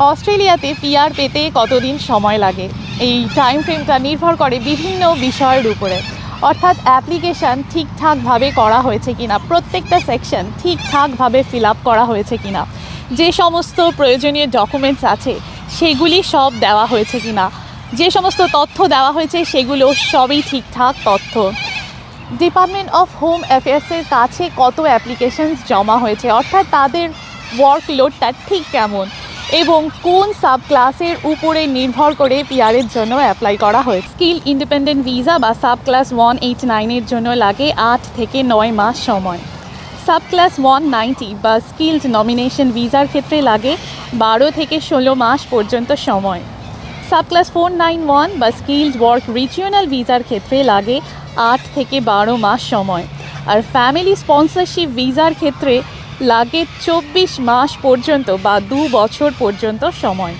অস্ট্রেলিয়াতে পিআর পেতে কতদিন সময় লাগে? এই টাইম ফ্রেমটা নির্ভর করে বিভিন্ন বিষয়ের উপরে। অর্থাৎ অ্যাপ্লিকেশান ঠিকঠাকভাবে করা হয়েছে কিনা, প্রত্যেকটা সেকশন ঠিকঠাকভাবে ফিল আপ করা হয়েছে কিনা, যে সমস্ত প্রয়োজনীয় ডকুমেন্টস আছে, সেগুলি সব দেওয়া হয়েছে কিনা, যে সমস্ত তথ্য দেওয়া হয়েছে, সেগুলো সবই ঠিকঠাক তথ্য। ডিপার্টমেন্ট অফ হোম অ্যাফেয়ার্সের কাছে কত অ্যাপ্লিকেশনস জমা হয়েছে? অর্থাৎ তাদের ওয়ার্কলোডটা ঠিক কেমন? এবং কোন সাব ক্লাসের উপরে নির্ভর করে পিআরের জন্য অ্যাপ্লাই করা হয়? স্কিল ইন্ডিপেন্ডেন্ট ভিসা বা সাব ক্লাস ওয়ান এইট নাইনের জন্য লাগে আট থেকে নয় মাস সময়। সাব ক্লাস ওয়ান নাইনটি বা স্কিলস নমিনেশন ভিসার ক্ষেত্রে লাগে বারো থেকে ষোলো মাস পর্যন্ত সময়। Subclass four nine one বা স্কিলড ওয়ার্ক রিজিওনাল ভিসার ক্ষেত্রে লাগে আট থেকে বারো মাস সময়। আর ফ্যামিলি স্পন্সরশিপ ভিসার ক্ষেত্রে লাগে চব্বিশ মাস পর্যন্ত বা দু বছর পর্যন্ত সময়।